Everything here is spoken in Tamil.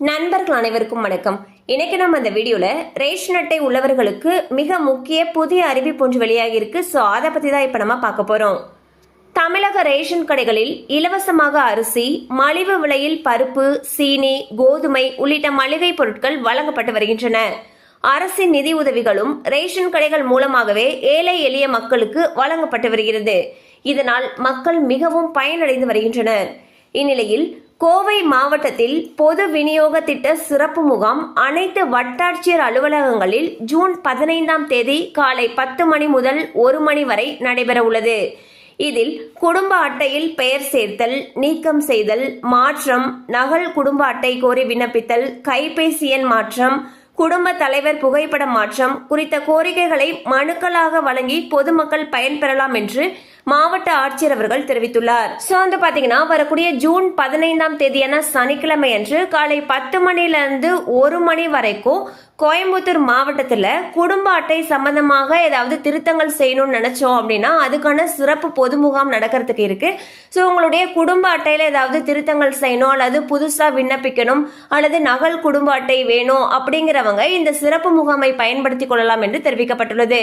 நண்பர்கள் அனைவருக்கும் வணக்கம். இன்னைக்கு நம்ம இந்த வீடியோவில் ரேஷன் அட்டை உள்ளவர்களுக்கு மிக முக்கிய புதிய அறிவிப்பு ஒன்று வெளியாகி இருக்கு. ஸோ அதை பற்றி தான் இப்போ நம்ம பார்க்க போகிறோம் தமிழக ரேஷன் கடைகளில் இலவசமாக அரிசி மலிவு விலையில் பருப்பு சீனி கோதுமை உள்ளிட்ட மளிகை பொருட்கள் வழங்கப்பட்டு வருகின்றன. அரசின் நிதி உதவிகளும் ரேஷன் கடைகள் மூலமாகவே ஏழை எளிய மக்களுக்கு வழங்கப்பட்டு வருகிறது. இதனால் மக்கள் மிகவும் பயனடைந்து வருகின்றனர். இந்நிலையில் கோவை மாவட்டத்தில் பொது விநியோக திட்ட சிறப்பு முகாம் அனைத்து வட்டாட்சியர் அலுவலகங்களில் ஜூன் பதினைந்தாம் தேதி காலை பத்து மணி முதல் ஒரு மணி வரை நடைபெற உள்ளது. இதில் குடும்ப அட்டையில் பெயர் சேர்த்தல் நீக்கம் செய்தல் மாற்றம் நகல் குடும்ப அட்டை கோரி விண்ணப்பித்தல் கைபேசி எண் மாற்றம் குடும்ப தலைவர் புகைப்பட மாற்றம் குறித்த கோரிக்கைகளை மனுக்களாக வழங்கி பொதுமக்கள் பயன்பெறலாம் என்று மாவட்ட ஆட்சியர் அவர்கள் தெரிவித்துள்ளார். ஸோ வந்து பாத்தீங்கன்னா வரக்கூடிய ஜூன் பதினைந்தாம் தேதியான சனிக்கிழமை அன்று காலை பத்து மணிலிருந்து ஒரு மணி வரைக்கும் கோயம்புத்தூர் மாவட்டத்தில் குடும்ப அட்டை சம்பந்தமாக ஏதாவது திருத்தங்கள் செய்யணும்னு நினைச்சோம் அப்படின்னா அதுக்கான சிறப்பு பொது முகாம் நடக்கிறதுக்கு இருக்கு. ஸோ உங்களுடைய குடும்ப அட்டையில் ஏதாவது திருத்தங்கள் செய்யணும் அல்லது புதுசாக விண்ணப்பிக்கணும் அல்லது நகல் குடும்ப அட்டை வேணும் அப்படிங்கிறவங்க இந்த சிறப்பு முகாமை பயன்படுத்திக் கொள்ளலாம் என்று தெரிவிக்கப்பட்டுள்ளது.